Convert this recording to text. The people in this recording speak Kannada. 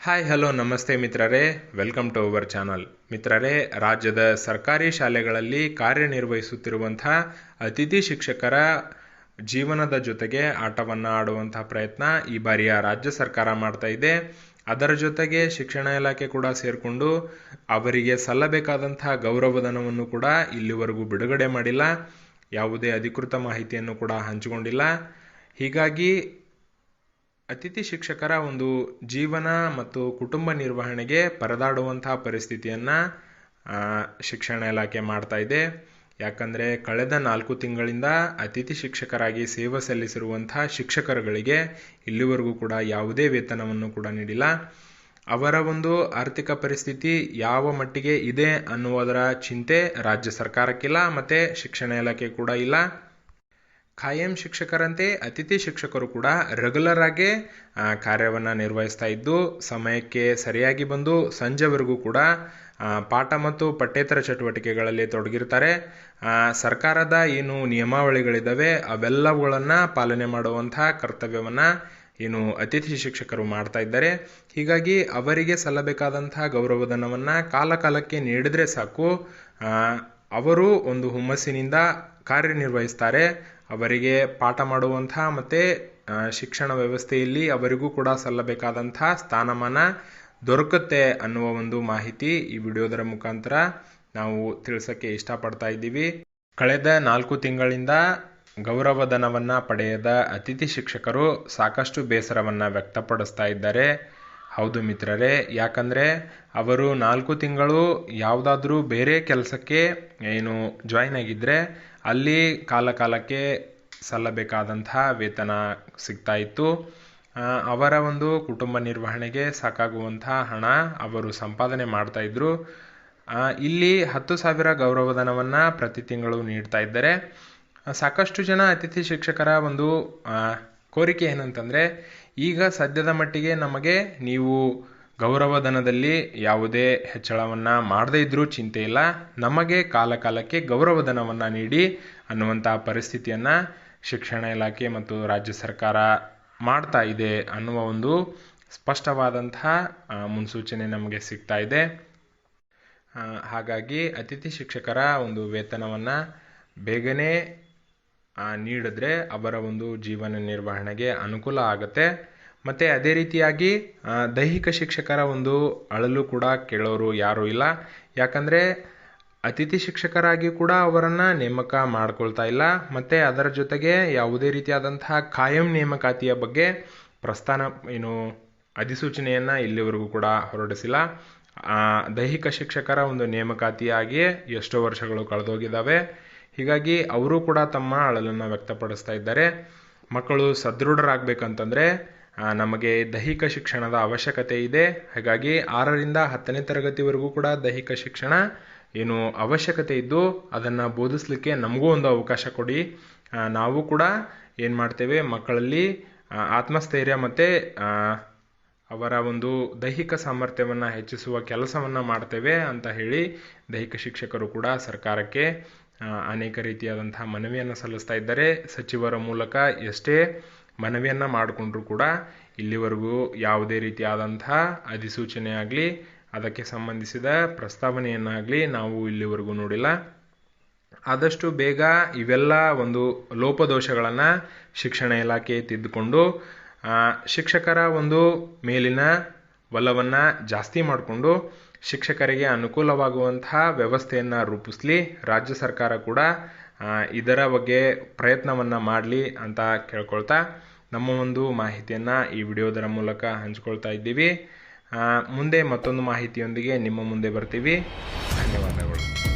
ಹಾಯ್ ಹಲೋ ನಮಸ್ತೆ ಮಿತ್ರರೇ ವೆಲ್ಕಮ್ ಟು ಅವರ್ ಚಾನಲ್ ಮಿತ್ರರೇ ರಾಜ್ಯದ ಸರ್ಕಾರಿ ಶಾಲೆಗಳಲ್ಲಿ ಕಾರ್ಯನಿರ್ವಹಿಸುತ್ತಿರುವಂತಹ ಅತಿಥಿ ಶಿಕ್ಷಕರ ಜೀವನದ ಜೊತೆಗೆ ಆಟವನ್ನು ಆಡುವಂತಹ ಪ್ರಯತ್ನ ಈ ಬಾರಿಯ ರಾಜ್ಯ ಸರ್ಕಾರ ಮಾಡ್ತಾ ಇದೆ. ಅದರ ಜೊತೆಗೆ ಶಿಕ್ಷಣ ಇಲಾಖೆ ಕೂಡ ಸೇರಿಕೊಂಡು ಅವರಿಗೆ ಸಲ್ಲಬೇಕಾದಂತಹ ಗೌರವಧನವನ್ನು ಕೂಡ ಇಲ್ಲಿವರೆಗೂ ಬಿಡುಗಡೆ ಮಾಡಿಲ್ಲ. ಯಾವುದೇ ಅಧಿಕೃತ ಮಾಹಿತಿಯನ್ನು ಕೂಡ ಹಂಚಿಕೊಂಡಿಲ್ಲ. ಹೀಗಾಗಿ ಅತಿಥಿ ಶಿಕ್ಷಕರ ಒಂದು ಜೀವನ ಮತ್ತು ಕುಟುಂಬ ನಿರ್ವಹಣೆಗೆ ಪರದಾಡುವಂತಹ ಪರಿಸ್ಥಿತಿಯನ್ನು ಶಿಕ್ಷಣ ಇಲಾಖೆ ಮಾಡ್ತಾ ಇದೆ. ಯಾಕಂದರೆ ಕಳೆದ ನಾಲ್ಕು ತಿಂಗಳಿಂದ ಅತಿಥಿ ಶಿಕ್ಷಕರಾಗಿ ಸೇವೆ ಸಲ್ಲಿಸಿರುವಂತಹ ಶಿಕ್ಷಕರುಗಳಿಗೆ ಇಲ್ಲಿವರೆಗೂ ಕೂಡ ಯಾವುದೇ ವೇತನವನ್ನು ಕೂಡ ನೀಡಿಲ್ಲ. ಅವರ ಒಂದು ಆರ್ಥಿಕ ಪರಿಸ್ಥಿತಿ ಯಾವ ಮಟ್ಟಿಗೆ ಇದೆ ಅನ್ನುವುದರ ಚಿಂತೆ ರಾಜ್ಯ ಸರ್ಕಾರಕ್ಕಿಲ್ಲ, ಮತ್ತು ಶಿಕ್ಷಣ ಇಲಾಖೆ ಕೂಡ ಇಲ್ಲ. ಖಾಯಂ ಶಿಕ್ಷಕರಂತೆ ಅತಿಥಿ ಶಿಕ್ಷಕರು ಕೂಡ ರೆಗ್ಯುಲರ್ ಆಗಿ ಕಾರ್ಯವನ್ನು ನಿರ್ವಹಿಸ್ತಾ ಇದ್ದು, ಸಮಯಕ್ಕೆ ಸರಿಯಾಗಿ ಬಂದು ಸಂಜೆವರೆಗೂ ಕೂಡ ಪಾಠ ಮತ್ತು ಪಠ್ಯೇತರ ಚಟುವಟಿಕೆಗಳಲ್ಲಿ ತೊಡಗಿರ್ತಾರೆ. ಸರ್ಕಾರದ ಏನು ನಿಯಮಾವಳಿಗಳಿದ್ದಾವೆ ಅವೆಲ್ಲವುಗಳನ್ನು ಪಾಲನೆ ಮಾಡುವಂಥ ಕರ್ತವ್ಯವನ್ನು ಏನು ಅತಿಥಿ ಶಿಕ್ಷಕರು ಮಾಡ್ತಾ ಇದ್ದಾರೆ. ಹೀಗಾಗಿ ಅವರಿಗೆ ಸಲ್ಲಬೇಕಾದಂಥ ಗೌರವಧನವನ್ನು ಕಾಲಕಾಲಕ್ಕೆ ನೀಡಿದ್ರೆ ಸಾಕು. ಅವರು ಒಂದು ಹುಮ್ಮಸ್ಸಿನಿಂದ ಕಾರ್ಯನಿರ್ವಹಿಸ್ತಾರೆ. ಅವರಿಗೆ ಪಾಠ ಮಾಡುವಂಥ ಮತ್ತು ಶಿಕ್ಷಣ ವ್ಯವಸ್ಥೆಯಲ್ಲಿ ಅವರಿಗೂ ಕೂಡ ಸಲ್ಲಬೇಕಾದಂಥ ಸ್ಥಾನಮಾನ ದೊರಕುತ್ತೆ ಅನ್ನುವ ಒಂದು ಮಾಹಿತಿ ಈ ವಿಡಿಯೋದರ ಮುಖಾಂತರ ನಾವು ತಿಳಿಸೋಕ್ಕೆ ಇಷ್ಟಪಡ್ತಾ ಇದ್ದೀವಿ. ಕಳೆದ ನಾಲ್ಕು ತಿಂಗಳಿಂದ ಗೌರವಧನವನ್ನು ಪಡೆಯದ ಅತಿಥಿ ಶಿಕ್ಷಕರು ಸಾಕಷ್ಟು ಬೇಸರವನ್ನು ವ್ಯಕ್ತಪಡಿಸ್ತಾ ಇದ್ದಾರೆ. ಹೌದು ಮಿತ್ರರೇ, ಯಾಕಂದರೆ ಅವರು ನಾಲ್ಕು ತಿಂಗಳು ಯಾವುದಾದ್ರೂ ಬೇರೆ ಕೆಲಸಕ್ಕೆ ಏನು ಜಾಯ್ನ್ ಆಗಿದ್ದರೆ ಅಲ್ಲಿ ಕಾಲ ಕಾಲಕ್ಕೆ ಸಲ್ಲಬೇಕಾದಂಥ ವೇತನ ಸಿಗ್ತಾ ಇತ್ತು ಅವರ ಒಂದು ಕುಟುಂಬ ನಿರ್ವಹಣೆಗೆ ಸಾಕಾಗುವಂತಹ ಹಣ ಅವರು ಸಂಪಾದನೆ ಮಾಡ್ತಾ ಇದ್ರು. ಇಲ್ಲಿ ಹತ್ತು ಸಾವಿರ ಗೌರವಧನವನ್ನು ಪ್ರತಿ ತಿಂಗಳು ನೀಡ್ತಾ ಇದ್ದಾರೆ. ಸಾಕಷ್ಟು ಜನ ಅತಿಥಿ ಶಿಕ್ಷಕರ ಒಂದು ಕೋರಿಕೆ ಏನಂತಂದರೆ, ಈಗ ಸದ್ಯದ ಮಟ್ಟಿಗೆ ನಮಗೆ ನೀವು ಗೌರವಧನದಲ್ಲಿ ಯಾವುದೇ ಹೆಚ್ಚಳವನ್ನು ಮಾಡದೇ ಇದ್ದರೂ ಚಿಂತೆ ಇಲ್ಲ. ನಮಗೆ ಕಾಲ ಕಾಲಕ್ಕೆ ಗೌರವಧನವನ್ನು ನೀಡಿ ಅನ್ನುವಂಥ ಪರಿಸ್ಥಿತಿಯನ್ನು ಶಿಕ್ಷಣ ಇಲಾಖೆ ಮತ್ತು ರಾಜ್ಯ ಸರ್ಕಾರ ಮಾಡ್ತಾ ಇದೆ ಅನ್ನುವ ಒಂದು ಸ್ಪಷ್ಟವಾದಂತಹ ಮುನ್ಸೂಚನೆ ನಮಗೆ ಸಿಗ್ತಾ ಇದೆ. ಹಾಗಾಗಿ ಅತಿಥಿ ಶಿಕ್ಷಕರ ಒಂದು ವೇತನವನ್ನು ಬೇಗನೆ ನೀಡಿದ್ರೆ ಅವರ ಒಂದು ಜೀವನ ನಿರ್ವಹಣೆಗೆ ಅನುಕೂಲ ಆಗುತ್ತೆ. ಮತ್ತು ಅದೇ ರೀತಿಯಾಗಿ ದೈಹಿಕ ಶಿಕ್ಷಕರ ಒಂದು ಅಳಲು ಕೂಡ ಕೇಳೋರು ಯಾರೂ ಇಲ್ಲ. ಯಾಕಂದರೆ, ಅತಿಥಿ ಶಿಕ್ಷಕರಾಗಿ ಕೂಡ ಅವರನ್ನು ನೇಮಕ ಮಾಡ್ಕೊಳ್ತಾ ಇಲ್ಲ. ಮತ್ತು ಅದರ ಜೊತೆಗೆ ಯಾವುದೇ ರೀತಿಯಾದಂತಹ ಕಾಯಂ ನೇಮಕಾತಿಯ ಬಗ್ಗೆ ಪ್ರಸ್ಥಾನ, ಏನು, ಅಧಿಸೂಚನೆಯನ್ನು ಇಲ್ಲಿವರೆಗೂ ಕೂಡ ಹೊರಡಿಸಿಲ್ಲ. ದೈಹಿಕ ಶಿಕ್ಷಕರ ಒಂದು ನೇಮಕಾತಿಯಾಗಿ ಎಷ್ಟೋ ವರ್ಷಗಳು ಕಳೆದೋಗಿದ್ದಾವೆ. ಹೀಗಾಗಿ ಅವರು ಕೂಡ ತಮ್ಮ ಅಳಲನ್ನು ವ್ಯಕ್ತಪಡಿಸ್ತಾ ಇದ್ದಾರೆ. ಮಕ್ಕಳು ಸದೃಢರಾಗಬೇಕಂತಂದರೆ ನಮಗೆ ದೈಹಿಕ ಶಿಕ್ಷಣದ ಅವಶ್ಯಕತೆ ಇದೆ. ಹಾಗಾಗಿ ಆರರಿಂದ ಹತ್ತನೇ ತರಗತಿವರೆಗೂ ಕೂಡ ದೈಹಿಕ ಶಿಕ್ಷಣ ಏನು ಅವಶ್ಯಕತೆ ಇದ್ದು ಅದನ್ನು ಬೋಧಿಸ್ಲಿಕ್ಕೆ ನಮಗೂ ಒಂದು ಅವಕಾಶ ಕೊಡಿ. ನಾವು ಕೂಡ ಏನು ಮಾಡ್ತೇವೆ, ಮಕ್ಕಳಲ್ಲಿ ಆತ್ಮಸ್ಥೈರ್ಯ ಮತ್ತು ಅವರ ಒಂದು ದೈಹಿಕ ಸಾಮರ್ಥ್ಯವನ್ನು ಹೆಚ್ಚಿಸುವ ಕೆಲಸವನ್ನು ಮಾಡ್ತೇವೆ ಅಂತ ಹೇಳಿ ದೈಹಿಕ ಶಿಕ್ಷಕರು ಕೂಡ ಸರ್ಕಾರಕ್ಕೆ ಅನೇಕ ರೀತಿಯಾದಂತಹ ಮನವಿಯನ್ನು ಸಲ್ಲಿಸ್ತಾ ಇದ್ದಾರೆ. ಸಚಿವರ ಮೂಲಕ ಎಷ್ಟೇ ಮನವಿಯನ್ನು ಮಾಡಿಕೊಂಡ್ರೂ ಕೂಡ ಇಲ್ಲಿವರೆಗೂ ಯಾವುದೇ ರೀತಿಯಾದಂತಹ ಅಧಿಸೂಚನೆ ಆಗಲಿ ಅದಕ್ಕೆ ಸಂಬಂಧಿಸಿದ ಪ್ರಸ್ತಾವನೆಯನ್ನಾಗಲಿ ನಾವು ಇಲ್ಲಿವರೆಗೂ ನೋಡಿಲ್ಲ. ಆದಷ್ಟು ಬೇಗ ಇವೆಲ್ಲ ಒಂದು ಲೋಪದೋಷಗಳನ್ನು ಶಿಕ್ಷಣ ಇಲಾಖೆ ತಿದ್ದುಕೊಂಡು ಶಿಕ್ಷಕರ ಒಂದು ಮೇಲಿನ ಒಲವನ್ನು ಜಾಸ್ತಿ ಮಾಡಿಕೊಂಡು ಶಿಕ್ಷಕರಿಗೆ ಅನುಕೂಲವಾಗುವಂತಹ ವ್ಯವಸ್ಥೆಯನ್ನು ರೂಪಿಸಲಿ, ರಾಜ್ಯ ಸರ್ಕಾರ ಕೂಡ ಇದರ ಬಗ್ಗೆ ಪ್ರಯತ್ನವನ್ನು ಮಾಡಲಿ ಅಂತ ಕೇಳ್ಕೊಳ್ತಾ ನಮ್ಮ ಒಂದು ಮಾಹಿತಿಯನ್ನು ಈ ವಿಡಿಯೋದರ ಮೂಲಕ ಹಂಚ್ಕೊಳ್ತಾ ಇದ್ದೀವಿ. ಮುಂದೆ ಮತ್ತೊಂದು ಮಾಹಿತಿಯೊಂದಿಗೆ ನಿಮ್ಮ ಮುಂದೆ ಬರ್ತೀವಿ. ಧನ್ಯವಾದಗಳು.